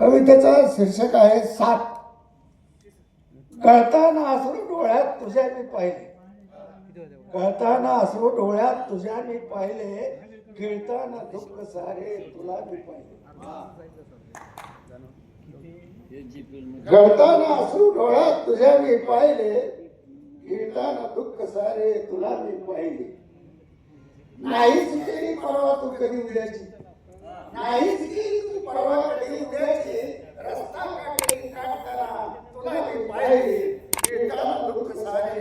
कवितेचं शीर्षक आहे सात. कळताना असू डोळ्यात तुझ्या मी पाहिले. कळताना असू डोळ्यात तुझ्या मी पाहिले. खेळताना दुःख सारे तुला मी पाहिले. कळताना असू डोळ्यात तुझ्या मी पाहिले. खेळताना दुःख सारे तुला मी पाहिले. नाहीच केली परवा तू कधी उद्याची नाहीच केली तू परवा कधी उद्याची रस्ता काढली काढताना तुला मी पाहिले खेळताना दुःख सारे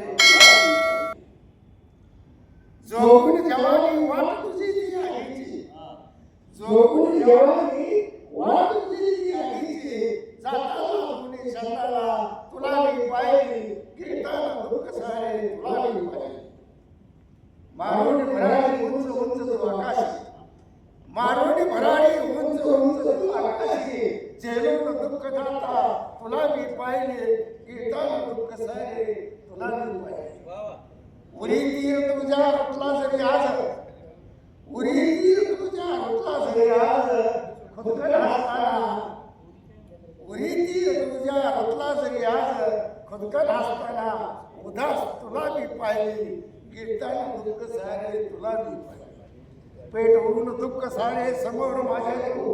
जोगून जवानी वाट तुझी ती आईची. जोगून जवानी वाट तुझी ती आईची. जाताना कुणी शब्दाला तुला मी पाहिली कीर्तन दुःख सारे तुला मी पाहिली मारोडी भराडी उंच उंच तू आकाशी. मारोडी भराडी उंच उंच तू आकाशी. जेलून दुःख जाता तुला मी पाहिले कीर्तन दुःख सारे तुला मी पाहिले उरीती तुझ्या रटला जरी आज. उरीती तुझ्या रटला जरी आज. खुदकन हसताना. उरी तुझ्या रटला जरी आज. खुदकन हसताना उदास तुला मी पाहिली. कीर्तन दुःख सारे तुला मी पाहिले. पेट होऊन दुःख सारे समोर माझ्या तू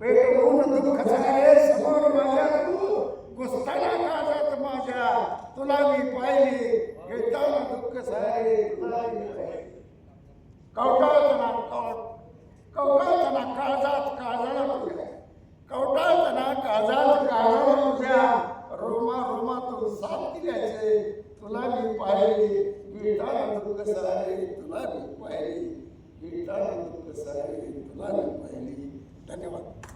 पेट होऊन दुःख सारे समोर माझ्या तू कुस्ताना काजात माझ्या तुला मी पाहिली. कवटाळताना कव कवटाळताना काळजात काळजाला तुझ्या. कवटाळताना काळजात काळजाला तुझ्या. रोमा रोमातून साथ दिल्याचे तुला मी पाहिले. विटाला तू कसं आहे तुला मी पाहिले. विटाला कसं आहे तुला मी पाहिले. धन्यवाद.